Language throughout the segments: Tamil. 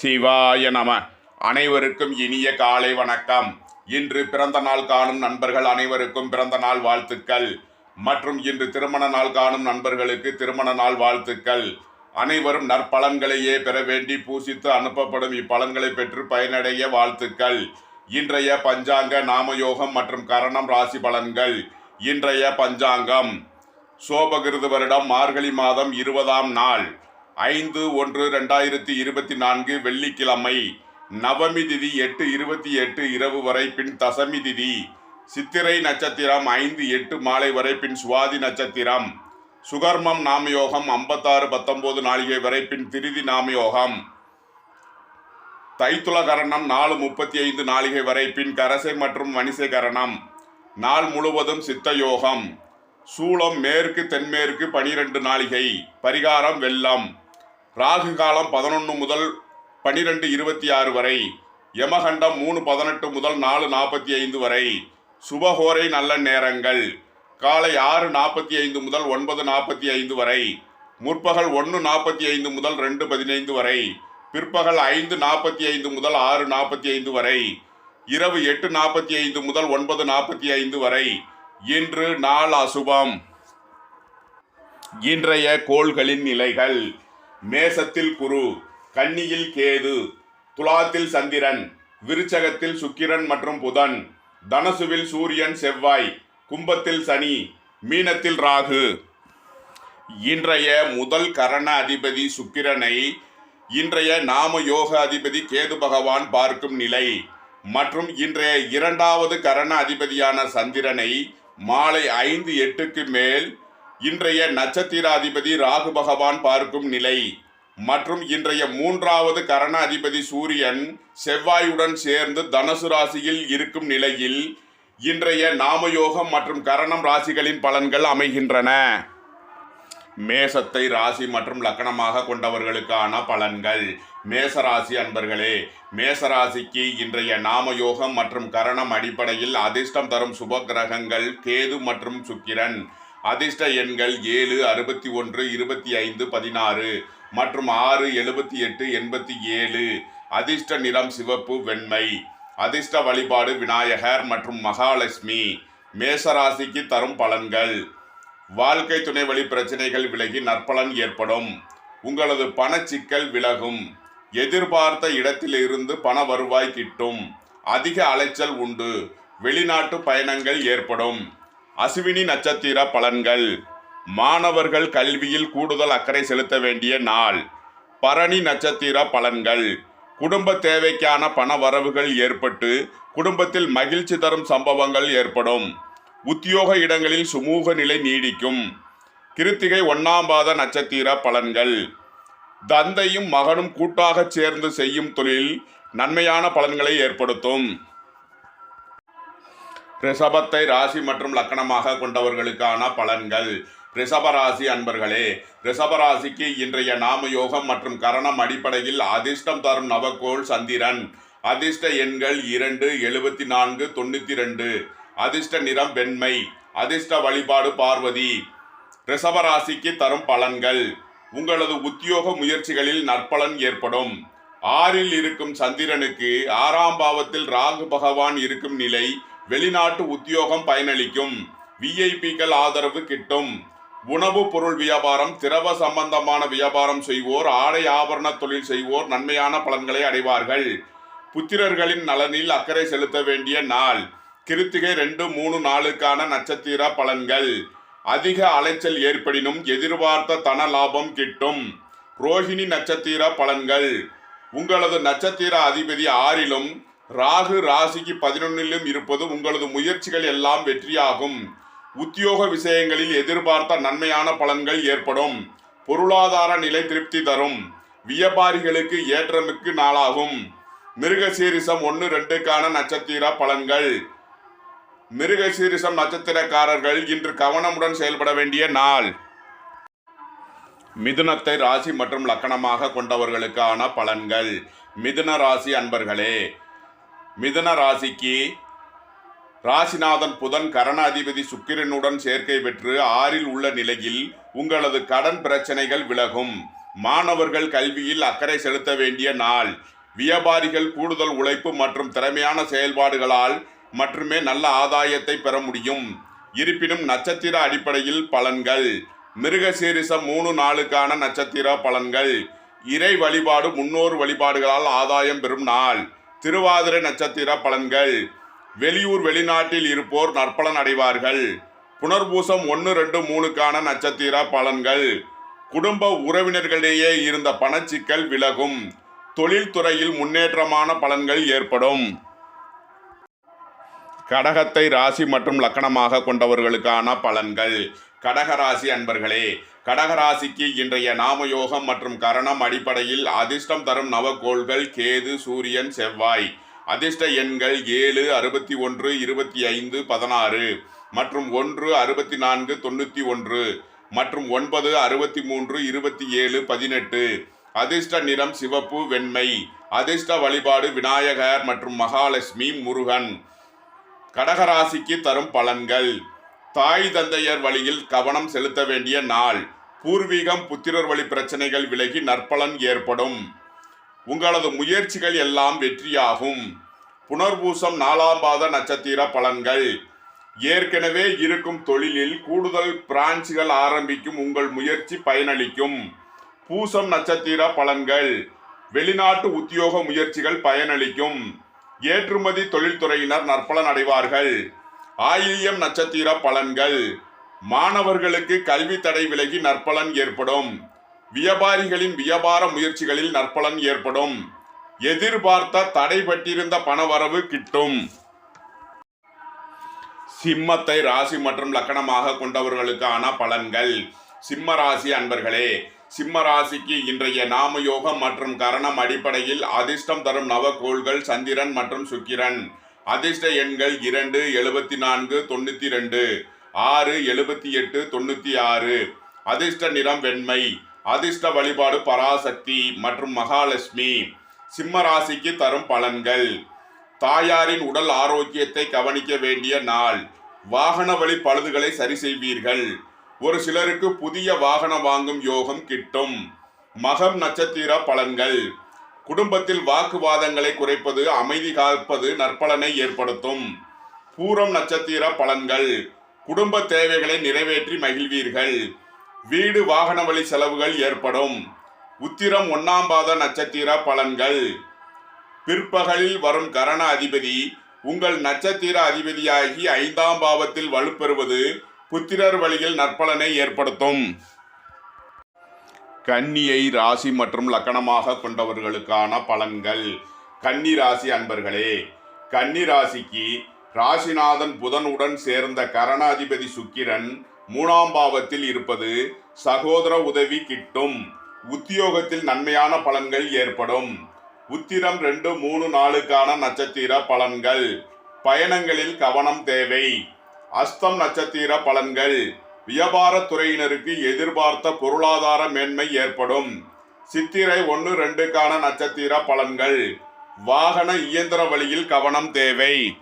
சிவாய நம. அனைவருக்கும் இனிய காலை வணக்கம். இன்று பிறந்த நாள் காணும் நண்பர்கள் அனைவருக்கும் பிறந்த நாள் வாழ்த்துக்கள். மற்றும் இன்று திருமண நாள் காணும் நண்பர்களுக்கு திருமண நாள் வாழ்த்துக்கள். அனைவரும் நற்பலன்களையே பெற வேண்டி பூசித்து அனுப்பப்படும் இப்பலன்களை பெற்று பயனடைய வாழ்த்துக்கள். இன்றைய பஞ்சாங்க நாமயோகம் மற்றும் கரணம் ராசி பலன்கள். இன்றைய பஞ்சாங்கம். சோபகிருது வருடம் மார்கழி மாதம் இருபதாம் நாள். ஐந்து ஒன்று ரெண்டாயிரத்தி இருபத்தி நான்கு வெள்ளிக்கிழமை நவமி திதி எட்டு இருபத்தி எட்டு இரவு வரை பின் தசமி திதி. சித்திரை நட்சத்திரம் ஐந்து எட்டு மாலை வரை பின் சுவாதி நட்சத்திரம். சுகர்மம் நாமயோகம் ஐம்பத்தாறு பத்தொன்பது நாளிகை வரை பின் திருதி நாமயோகம். தைத்துல கரணம் நாலு முப்பத்தி ஐந்து நாளிகை வரை பின் கரசை மற்றும் வணிசை கரணம் நாள் முழுவதும் சித்த யோகம் சூளம் மேற்கு தென்மேற்கு பனிரெண்டு நாளிகை பரிகாரம் வெள்ளம். ராகு காலம் பதினொன்று முதல் பன்னிரெண்டு இருபத்தி ஆறு வரை யமகண்டம் மூணு பதினெட்டு முதல் நாலு நாற்பத்தி ஐந்து வரை சுபஹோரை நல்ல நேரங்கள். காலை ஆறு நாற்பத்தி ஐந்து முதல் ஒன்பது நாற்பத்தி ஐந்து வரை முற்பகல் ஒன்று நாற்பத்தி ஐந்து முதல் ரெண்டு பதினைந்து வரை பிற்பகல் ஐந்து நாற்பத்தி ஐந்து முதல் ஆறு நாற்பத்தி ஐந்து வரை இரவு எட்டு நாற்பத்தி ஐந்து முதல் ஒன்பது நாற்பத்தி ஐந்து வரை இன்று நாள் அசுபம். இன்றைய கோள்களின் நிலைகள். மேசத்தில் குரு கன்னியில் கேது துலாத்தில் சந்திரன் விருச்சகத்தில் சுக்கிரன் மற்றும் புதன் தனசுவில் சூரியன் செவ்வாய் கும்பத்தில் சனி மீனத்தில் ராகு. இன்றைய முதல் கரண அதிபதி சுக்கிரனை இன்றைய நாம யோக அதிபதி கேது பகவான் பார்க்கும் நிலை. மற்றும் இன்றைய இரண்டாவது கரண அதிபதியான சந்திரனை மாலை ஐந்து எட்டுக்கு மேல் இன்றைய நட்சத்திர அதிபதி ராகு பகவான் பார்க்கும் நிலை. மற்றும் இன்றைய மூன்றாவது கரண அதிபதி சூரியன் செவ்வாயுடன் சேர்ந்து தனுசு ராசியில் இருக்கும் நிலையில் இன்றைய நாமயோகம் மற்றும் கரணம் ராசிகளின் பலன்கள் அமைகின்றன. மேசத்தை ராசி மற்றும் லக்கணமாக கொண்டவர்களுக்கான பலன்கள். மேசராசி அன்பர்களே மேசராசிக்கு இன்றைய நாமயோகம் மற்றும் கரணம் அடிப்படையில் அதிர்ஷ்டம் தரும் சுப கிரகங்கள் கேது மற்றும் சுக்கிரன். அதிர்ஷ்ட எண்கள் ஏழு அறுபத்தி ஒன்று இருபத்தி ஐந்து பதினாறு மற்றும் ஆறு எழுபத்தி எட்டு எண்பத்தி ஏழு. அதிர்ஷ்ட நிறம் சிவப்பு வெண்மை. அதிர்ஷ்ட வழிபாடு விநாயகர் மற்றும் மகாலட்சுமி. மேசராசிக்கு தரும் பலன்கள். வாழ்க்கை துணை வழி பிரச்சனைகள் விலகி நற்பலன் ஏற்படும். உங்களது பணச்சிக்கல் விலகும். எதிர்பார்த்த இடத்திலிருந்து பண வருவாய் கிட்டும். அதிக அலைச்சல் உண்டு. வெளிநாட்டு பயணங்கள் ஏற்படும். அசுவினி நட்சத்திர பலன்கள். மாணவர்கள் கல்வியில் கூடுதல் அக்கறை செலுத்த வேண்டிய நாள். பரணி நட்சத்திர பலன்கள். குடும்ப தேவைக்கான பண வரவுகள் ஏற்பட்டு குடும்பத்தில் மகிழ்ச்சி தரும் சம்பவங்கள் ஏற்படும். உத்தியோக இடங்களில் சுமூக நிலை நீடிக்கும். கிருத்திகை ஒன்னாம் பாத நட்சத்திர பலன்கள். தந்தையும் மகனும் கூட்டாகச் சேர்ந்து செய்யும் தொழில் நன்மையான பலன்களை ஏற்படுத்தும். ரிஷபத்தை ராசி மற்றும் லக்கணமாக கொண்டவர்களுக்கான பலன்கள். ரிஷபராசி அன்பர்களே ரிஷபராசிக்கு இன்றைய நாம யோகம் மற்றும் கரணம் அடிப்படையில் அதிர்ஷ்டம் தரும் நவக்கோள் சந்திரன். அதிர்ஷ்ட எண்கள் இரண்டு எழுபத்தி நான்கு தொண்ணூத்தி ரெண்டு. அதிர்ஷ்ட நிறம் வெண்மை. அதிர்ஷ்ட வழிபாடு பார்வதி. ரிஷபராசிக்கு தரும் பலன்கள். உங்களது உத்தியோக முயற்சிகளில் நற்பலன் ஏற்படும். ஆறில் இருக்கும் சந்திரனுக்கு ஆறாம் பாவத்தில் ராகு பகவான் இருக்கும் நிலை. வெளிநாட்டு உத்தியோகம் பயனளிக்கும். விஐபிக்கள் ஆதரவு கிட்டும். உணவு பொருள் வியாபாரம் திரவ சம்பந்தமான வியாபாரம் செய்வோர் ஆடை ஆபரண தொழில் செய்வோர் நன்மையான பலன்களை அடைவார்கள். புத்திரர்களின் நலனில் அக்கறை செலுத்த வேண்டிய நாள். கிருத்திகை ரெண்டு மூணு நாளுக்கான நட்சத்திர பலன்கள். அதிக அலைச்சல் ஏற்படினும் எதிர்பார்த்த தன லாபம் கிட்டும். ரோஹிணி நட்சத்திர பலன்கள். உங்களது நட்சத்திர அதிபதி ஆறிலும் ராகு ராசிக்கு பதினொன்னிலும் இருப்பது உங்களது முயற்சிகள் எல்லாம் வெற்றியாகும். உத்தியோக விஷயங்களில் எதிர்பார்த்த நன்மையான பலன்கள் ஏற்படும். பொருளாதார நிலை திருப்தி தரும். வியாபாரிகளுக்கு ஏற்றமிக்கு நாளாகும். மிருகசீரிசம் ஒன்று ரெண்டுக்கான நட்சத்திர பலன்கள். மிருகசீரிசம் நட்சத்திரக்காரர்கள் இன்று கவனமுடன் செயல்பட வேண்டிய நாள். மிதுனத்தை ராசி மற்றும் லக்கணமாக கொண்டவர்களுக்கான பலன்கள். மிதுன ராசி அன்பர்களே மிதன ராசிக்கு ராசிநாதன் புதன் கரண அதிபதி சுக்கிரனுடன் சேர்க்கை பெற்று ஆறில் உள்ள நிலையில் உங்களது கடன் பிரச்சனைகள் விலகும். மாணவர்கள் கல்வியில் அக்கறை செலுத்த வேண்டிய நாள். வியாபாரிகள் கூடுதல் உழைப்பு மற்றும் திறமையான செயல்பாடுகளால் மட்டுமே நல்ல ஆதாயத்தை பெற முடியும். இருப்பினும் நட்சத்திர அடிப்படையில் பலன்கள். மிருகசீரிசம் மூணு நாளுக்கான நட்சத்திர பலன்கள். இறை வழிபாடு முன்னோர் வழிபாடுகளால் ஆதாயம் பெறும் நாள். திருவாதிரை நட்சத்திர பலன்கள். வெளியூர் வெளிநாட்டில் இருப்போர் நற்பலன் அடைவார்கள். புனர்பூசம் ஒன்று ரெண்டு மூணுக்கான நட்சத்திர பலன்கள். குடும்ப உறவினர்களிடையே இருந்த பணச்சிக்கல் விலகும். தொழில்துறையில் முன்னேற்றமான பலன்கள் ஏற்படும். கடகத்தை ராசி மற்றும் லக்கணமாக கொண்டவர்களுக்கான பலன்கள். கடகராசி அன்பர்களே கடகராசிக்கு இன்றைய நாமயோகம் மற்றும் கரணம் அடிப்படையில் அதிர்ஷ்டம் தரும் நவகோள்கள் கேது சூரியன் செவ்வாய். அதிர்ஷ்ட எண்கள் ஏழு அறுபத்தி ஒன்று இருபத்தி ஐந்து பதினாறு மற்றும் ஒன்று அறுபத்தி நான்கு தொண்ணூற்றி ஒன்று மற்றும் ஒன்பது அறுபத்தி மூன்று இருபத்தி ஏழு பதினெட்டு. அதிர்ஷ்ட நிறம் சிவப்பு வெண்மை. அதிர்ஷ்ட வழிபாடு விநாயகர் மற்றும் மகாலட்சுமி முருகன். கடகராசிக்கு தரும் பலன்கள். தாய் தந்தையர் வழியில் கவனம் செலுத்த வேண்டிய நாள். பூர்வீகம் புத்திரர் வழி பிரச்சனைகள் விலகி நற்பலன் ஏற்படும். உங்களது முயற்சிகள் எல்லாம் வெற்றியாகும். புனர்பூசம் நாலாம் பாத நட்சத்திர பலன்கள். ஏற்கனவே இருக்கும் தொழிலில் கூடுதல் பிரான்ச்சுகள் ஆரம்பிக்கும் உங்கள் முயற்சி பயனளிக்கும். பூசம் நட்சத்திர பலன்கள். வெளிநாட்டு உத்தியோக முயற்சிகள் பயனளிக்கும். ஏற்றுமதி தொழில்துறையினர் நற்பலன் அடைவார்கள். ஆயில்யம் நட்சத்திர பலன்கள். மாணவர்களுக்கு கல்வி தடை விலகி நற்பலன் ஏற்படும். வியாபாரிகளின் வியாபார முயற்சிகளில் நற்பலன் ஏற்படும். எதிர்பார்த்த தடைபட்டிருந்த பணவரவு கிட்டும். சிம்மத்தை ராசி மற்றும் லக்கணமாக கொண்டவர்களுக்கான பலன்கள். சிம்ம ராசி அன்பர்களே சிம்ம ராசிக்கு இன்றைய நாமயோகம் மற்றும் கரணம் அடிப்படையில் அதிர்ஷ்டம் தரும் நவகோள்கள் சந்திரன் மற்றும் சுக்கிரன். அதிர்ஷ்ட எண்கள் இரண்டு எழுபத்தி நான்கு தொண்ணூற்றி ரெண்டு ஆறு எழுபத்தி எட்டு தொண்ணூற்றி ஆறு அதிர்ஷ்ட நிறம் வெண்மை. அதிர்ஷ்ட வழிபாடு பராசக்தி மற்றும் மகாலட்சுமி. சிம்ம ராசிக்கு தரும் பலன்கள். தாயாரின் உடல் ஆரோக்கியத்தை கவனிக்க வேண்டிய நாள். வாகன வழி பழுதுகளை சரி செய்வீர்கள். ஒரு சிலருக்கு புதிய வாகனம் வாங்கும் யோகம் கிட்டும். மகம் நட்சத்திர பலன்கள். குடும்பத்தில் வாக்குவாதங்களை குறைப்பது அமைதி காப்பது நற்பலனை ஏற்படுத்தும். பூரம் நட்சத்திர பலன்கள். குடும்ப தேவைகளை நிறைவேற்றி மகிழ்வீர்கள். வீடு வாகன வழி செலவுகள் ஏற்படும். உத்திரம் ஒன்னாம் பாத நட்சத்திர பலன்கள். பிற்பகலில் வரும் கரண அதிபதி உங்கள் நட்சத்திர அதிபதியாகி ஐந்தாம் பாவத்தில் வலுப்பெறுவது புத்திரர் வழியில் நற்பலனை ஏற்படுத்தும். கன்னியை ராசி மற்றும் லக்கணமாக கொண்டவர்களுக்கான பலன்கள். கன்னி ராசி அன்பர்களே கன்னி ராசிக்கு ராசிநாதன் புதனுடன் சேர்ந்த கரணாதிபதி சுக்கிரன் மூணாம் பாவத்தில் இருப்பது சகோதர உதவி கிட்டும். உத்தியோகத்தில் நன்மையான பலன்கள் ஏற்படும். உத்திரம் ரெண்டு மூணு நாளுக்கான நட்சத்திர பலன்கள். பயணங்களில் கவனம் தேவை. அஸ்தம் நட்சத்திர பலன்கள். வியாபாரத்துறையினருக்கு எதிர்பார்த்த பொருளாதார மேன்மை ஏற்படும். சித்திரை ஒன்று ரெண்டுக்கான நட்சத்திர பலன்கள். வாகன இயந்திர வழியில் கவனம் தேவை.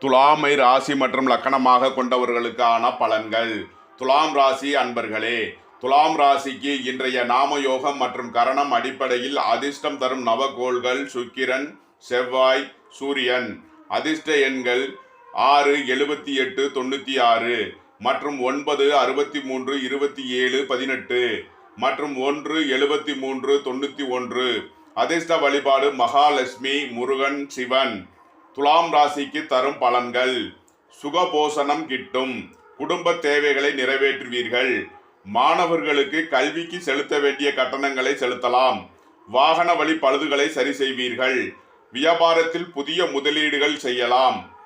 துலாமை ராசி மற்றும் லக்கணமாக கொண்டவர்களுக்கான பலன்கள். துலாம் ராசி அன்பர்களே துலாம் ராசிக்கு இன்றைய நாமயோகம் மற்றும் கரணம் அடிப்படையில் அதிர்ஷ்டம் தரும் நவகோள்கள் சுக்கிரன் செவ்வாய் சூரியன். அதிர்ஷ்ட எண்கள் ஆறு எழுபத்தி எட்டு தொண்ணூற்றி ஆறு. மற்றும் ஒன்பது அறுபத்தி மூன்று இருபத்தி ஏழு பதினெட்டு மற்றும் ஒன்று எழுபத்தி மூன்று தொண்ணூற்றி ஒன்று. அதிர்ஷ்ட வழிபாடு மகாலட்சுமி முருகன் சிவன். துலாம் ராசிக்கு தரும் பலன்கள். சுகபோஷணம் கிட்டும். குடும்ப தேவைகளை நிறைவேற்றுவீர்கள். மாணவர்களுக்கு கல்விக்கு செலுத்த வேண்டிய கட்டணங்களை செலுத்தலாம். வாகன வழி பழுதுகளை சரி செய்வீர்கள். வியாபாரத்தில் புதிய முதலீடுகள் செய்யலாம்.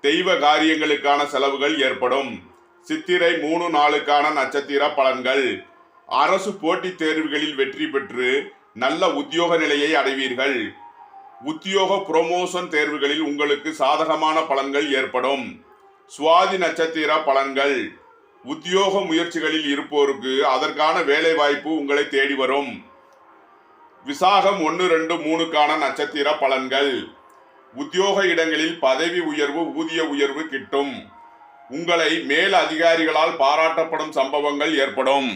தெய்வ காரியங்களுக்கான செலவுகள் ஏற்படும். சித்திரை மூணு நாளுக்கான நட்சத்திர பலன்கள். அரசு போட்டித் தேர்வுகளில் வெற்றி பெற்று நல்ல உத்தியோக நிலையை அடைவீர்கள். உத்தியோக புரமோஷன் தேர்வுகளில் உங்களுக்கு சாதகமான பலன்கள் ஏற்படும். சுவாதி நட்சத்திர பலன்கள். உத்தியோக முயற்சிகளில் இருப்போருக்கு அதற்கான வேலை வாய்ப்பு உங்களை தேடி வரும். விசாகம் ஒன்று ரெண்டு மூணுக்கான நட்சத்திர பலன்கள். உத்தியோக இடங்களில் பதவி உயர்வு ஊதிய உயர்வு கிட்டும். உங்களை மேல் அதிகாரிகளால் பாராட்டப்படும் சம்பவங்கள் ஏற்படும்.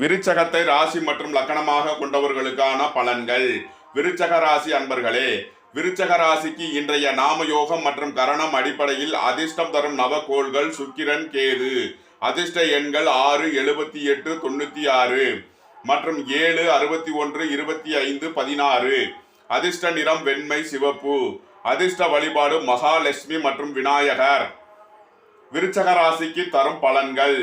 விருச்சகத்தை ராசி மற்றும் லக்கணமாக கொண்டவர்களுக்கான பலன்கள். விருச்சக ராசி அன்பர்களே விருச்சக ராசிக்கு இன்றைய நாமயோகம் மற்றும் கரணம் அடிப்படையில் அதிர்ஷ்டம் தரும் நவகோள்கள் சுக்கிரன் கேது. அதிர்ஷ்ட எண்கள் ஆறு எழுபத்தி எட்டு தொண்ணூத்தி ஆறு மற்றும் ஏழு அறுபத்தி ஒன்று இருபத்தி ஐந்து பதினாறு. அதிர்ஷ்ட நிறம் வெண்மை சிவப்பு. அதிர்ஷ்ட வழிபாடு மகாலட்சுமி மற்றும் விநாயகர். விருச்சக ராசிக்கு தரும் பலன்கள்.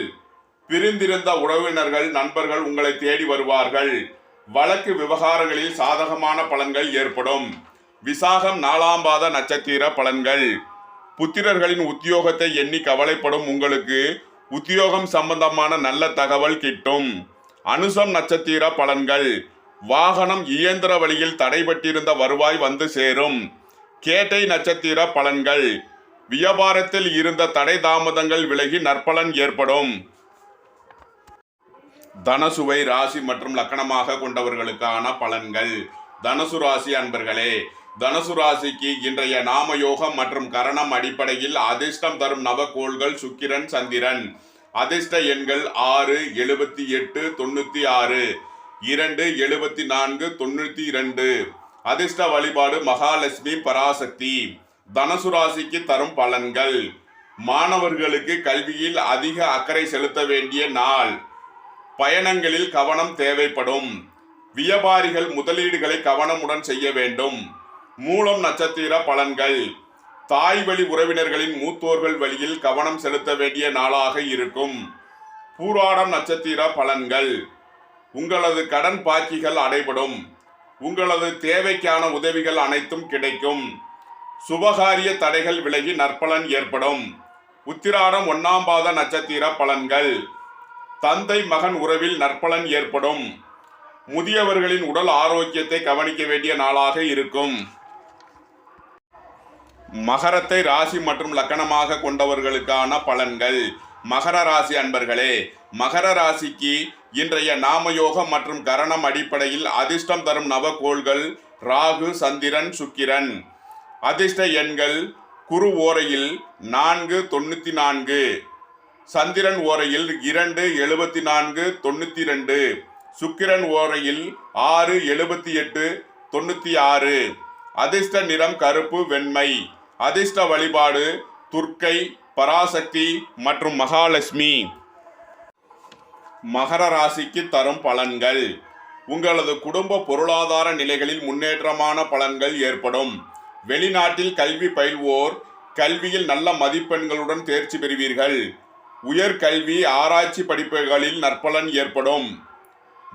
பிரிந்திருந்த உறவினர்கள் நண்பர்கள் உங்களை தேடி வருவார்கள். வழக்கு விவகாரங்களில் சாதகமான பலன்கள் ஏற்படும். விசாகம் நாலாம் பாத நட்சத்திர பலன்கள். புத்திரர்களின் உத்தியோகத்தை எண்ணி கவலைப்படும் உங்களுக்கு உத்தியோகம் சம்பந்தமான நல்ல தகவல் கிட்டும். அனுசம் நட்சத்திர பலன்கள். வாகனம் இயந்திர வழியில் தடைபட்டிருந்த வருவாய் வந்து சேரும். கேட்டை நட்சத்திர பலன்கள். வியாபாரத்தில் இருந்த தடை தாமதங்கள் விலகி நற்பலன் ஏற்படும். தனசுவை ராசி மற்றும் லக்கணமாக கொண்டவர்களுக்கான பலன்கள். தனசு ராசி அன்பர்களே தனுசு ராசிக்கு இன்றைய நாமயோகம் மற்றும் கரணம் அடிப்படையில் அதிர்ஷ்டம் தரும் நவகோள்கள் சுக்கிரன் சந்திரன். அதிர்ஷ்ட எண்கள் ஆறு எழுபத்தி எட்டு தொண்ணூத்தி ஆறு. இரண்டு எழுபத்தி நான்கு தொண்ணூத்தி இரண்டு. அதிர்ஷ்ட வழிபாடு மகாலட்சுமி பராசக்தி. தனசு ராசிக்கு தரும் பலன்கள். மாணவர்களுக்கு கல்வியில் அதிக அக்கறை செலுத்த வேண்டிய நாள். பயணங்களில் கவனம் தேவைப்படும். வியாபாரிகள் முதலீடுகளை கவனமுடன் செய்ய வேண்டும். மூலம் நட்சத்திர பலன்கள். தாய் வழி உறவினர்களின் மூத்தோர்கள் வழியில் கவனம் செலுத்த வேண்டிய நாளாக இருக்கும். பூராடம் நட்சத்திர பலன்கள். உங்களது கடன் பாக்கிகள் அடைபடும். உங்களது தேவைக்கான உதவிகள் அனைத்தும் கிடைக்கும். சுபகாரிய தடைகள் விலகி நற்பலன் ஏற்படும். உத்திராடம் ஒன்னாம் பாத நட்சத்திர பலன்கள். தந்தை மகன் உறவில் நற்பலன் ஏற்படும். முதியவர்களின் உடல் ஆரோக்கியத்தை கவனிக்க வேண்டிய நாளாக இருக்கும். மகரத்தை ராசி மற்றும் லக்கணமாக கொண்டவர்களுக்கான பலன்கள். மகர ராசி அன்பர்களே மகர ராசிக்கு இன்றைய நாமயோகம் மற்றும் கரணம் அடிப்படையில் அதிர்ஷ்டம் தரும் நவகோள்கள் ராகு சந்திரன் சுக்கிரன். அதிர்ஷ்ட எண்கள் குரு ஓரையில் நான்கு தொண்ணூத்தி நான்கு. சந்திரன் ஓரையில் இரண்டு எழுபத்தி நான்கு தொண்ணூற்றி ரெண்டு. சுக்கிரன் ஓரையில் ஆறு எழுபத்தி எட்டு தொண்ணூற்றி ஆறு. அதிர்ஷ்ட நிறம் கருப்பு வெண்மை. அதிர்ஷ்ட வழிபாடு துர்க்கை பராசக்தி மற்றும் மகாலட்சுமி. மகர ராசிக்கு தரும் பலன்கள். உங்களது குடும்ப பொருளாதார நிலைகளில் முன்னேற்றமான பலன்கள் ஏற்படும். வெளிநாட்டில் கல்வி பயில்வோர் கல்வியில் நல்ல மதிப்பெண்களுடன் தேர்ச்சி பெறுவீர்கள். உயர்கல்வி ஆராய்ச்சி படிப்புகளில் நற்பலன் ஏற்படும்.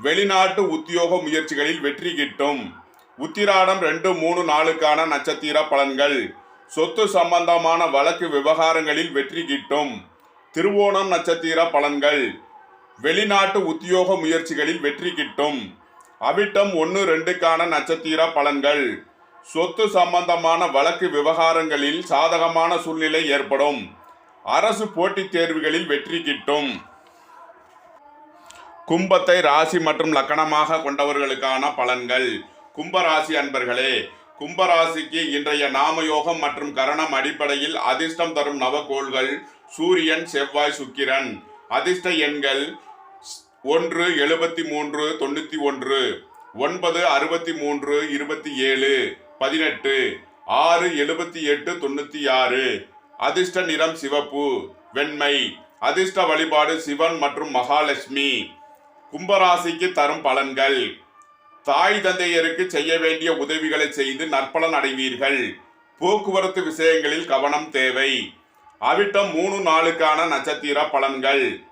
வெளிநாட்டு உத்தியோக முயற்சிகளில் வெற்றி கிட்டும். உத்திராடம் ரெண்டு மூணு நாளுக்கான நட்சத்திர பலன்கள். சொத்து சம்பந்தமான வழக்கு விவகாரங்களில் வெற்றி கிட்டும். திருவோணம் நட்சத்திர பலன்கள். வெளிநாட்டு உத்தியோக முயற்சிகளில் வெற்றி கிட்டும். அவிட்டம் ஒன்று ரெண்டுக்கான நட்சத்திர பலன்கள். சொத்து சம்பந்தமான வழக்கு விவகாரங்களில் சாதகமான சூழ்நிலை ஏற்படும். அரசு போட்டித் தேர்வுகளில் வெற்றி கிட்டும். கும்பத்தை ராசி மற்றும் லக்கணமாக கொண்டவர்களுக்கான பலன்கள். கும்பராசி அன்பர்களே கும்பராசிக்கு இன்றைய நாமயோகம் மற்றும் கரணம் அடிப்படையில் அதிர்ஷ்டம் தரும் நவகோள்கள் சூரியன் செவ்வாய் சுக்கிரன். அதிர்ஷ்ட எண்கள் ஒன்று எழுபத்தி மூன்று தொண்ணூற்றி ஒன்று ஒன்பது அறுபத்தி மூன்று இருபத்தி ஏழு பதினெட்டு ஆறு எழுபத்தி எட்டு தொண்ணூற்றி ஆறு. அதிர்ஷ்ட நிறம் சிவப்பு வெண்மை. அதிர்ஷ்ட வழிபாடு சிவன் மற்றும் மகாலட்சுமி. கும்பராசிக்கு தரும் பலன்கள். தாய் தந்தையருக்கு செய்ய வேண்டிய உதவிகளை செய்து நற்பலன் அடைவீர்கள். போக்குவரத்து விஷயங்களில் கவனம் தேவை. அவிட்டம் மூணு நாளுக்கான நட்சத்திர பலன்கள்.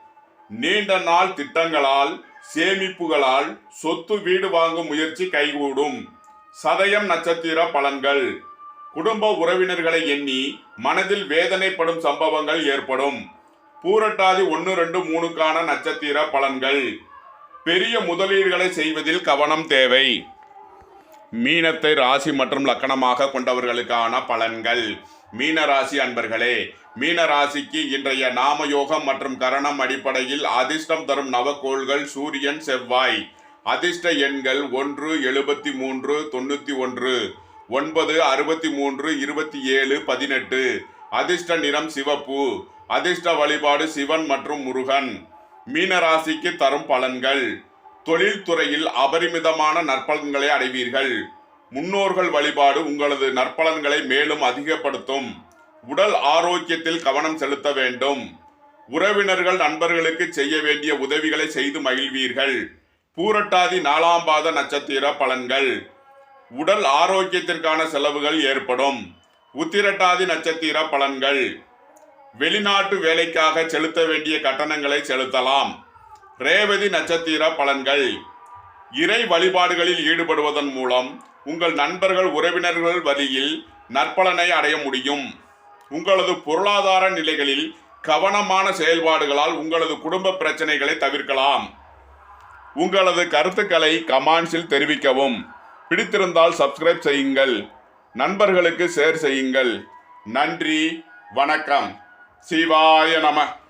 நீண்ட நாள் திட்டங்களால் சேமிப்புகளால் சொத்து வீடு வாங்கும் முயற்சி கைகூடும். சதயம் நட்சத்திர பலன்கள். குடும்ப உறவினர்களை எண்ணி மனதில் வேதனைப்படும் சம்பவங்கள் ஏற்படும். பூரட்டாதி ஒன்று ரெண்டு மூணுக்கான நட்சத்திர பலன்கள். பெரிய முதலீடுகளை செய்வதில் கவனம் தேவை. மீனத்தை ராசி மற்றும் லக்கணமாக கொண்டவர்களுக்கான பலன்கள். மீன ராசி அன்பர்களே மீன ராசிக்கு இன்றைய நாமயோகம் மற்றும் கரணம் அடிப்படையில் அதிர்ஷ்டம் தரும் நவக்கோள்கள் சூரியன் செவ்வாய். அதிர்ஷ்ட எண்கள் ஒன்று எழுபத்தி மூன்று தொண்ணூற்றி ஒன்று ஒன்பது அறுபத்தி மூன்று இருபத்தி ஏழு பதினெட்டு. அதிர்ஷ்ட நிறம் சிவப்பு. அதிர்ஷ்ட வழிபாடு சிவன் மற்றும் முருகன். மீனராசிக்கு தரும் பலன்கள். தொழில்துறையில் அபரிமிதமான நற்பலன்களை அடைவீர்கள். முன்னோர்கள் வழிபாடு உங்களது நற்பலன்களை மேலும் அதிகப்படுத்தும். உடல் ஆரோக்கியத்தில் கவனம் செலுத்த வேண்டும். உறவினர்கள் நண்பர்களுக்கு செய்ய வேண்டிய உதவிகளை செய்து மகிழ்வீர்கள். பூரட்டாதி நாலாம் பாத நட்சத்திர பலன்கள். உடல் ஆரோக்கியத்திற்கான செலவுகள் ஏற்படும். உத்திரட்டாதி நட்சத்திர பலன்கள். வெளிநாட்டு வேலைக்காக செலுத்த வேண்டிய கட்டணங்களை செலுத்தலாம். ரேவதி நட்சத்திர பலன்கள். இறை வழிபாடுகளில் ஈடுபடுவதன் மூலம் உங்கள் நண்பர்கள் உறவினர்கள் வழியில் நற்பலனை அடைய முடியும். உங்களது பொருளாதார நிலைகளில் கவனமான செயல்பாடுகளால் உங்களது குடும்ப பிரச்சனைகளை தவிர்க்கலாம். உங்களது கருத்துக்களை கமாண்ட்ஸில் தெரிவிக்கவும். பிடித்திருந்தால் சப்ஸ்கிரைப் செய்யுங்கள். நண்பர்களுக்கு ஷேர் செய்யுங்கள். நன்றி வணக்கம். சிவாய நம.